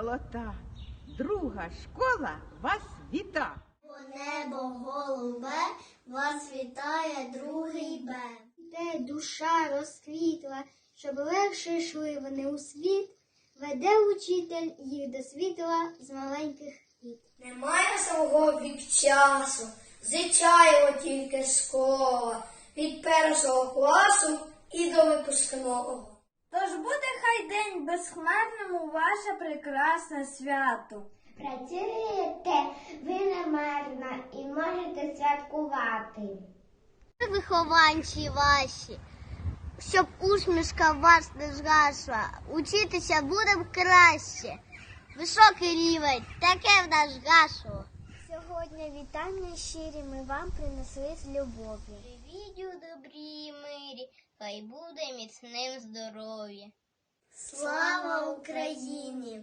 кота. Друга школа вас віта. По небо голубе, вас вітає другий Б. Де душа розквітла, щоб легше йшли вони у світ, веде учитель їх до світла з маленьких літ. Немає свого вік часу, звичайно тільки школа, від першого класу і до випускного. Тож буде безхмарному ваше прекрасне свято. Працюєте ви немарно і можете святкувати. Вихованці ваші, щоб усмішка вас не згасла, учитися будемо краще. Високий рівень, таке в нас гасло. Сьогодні вітання щирі ми вам принесли з любов'ю. Живіть у добрій мирі, хай буде міцним здоров'я. Слава Україні!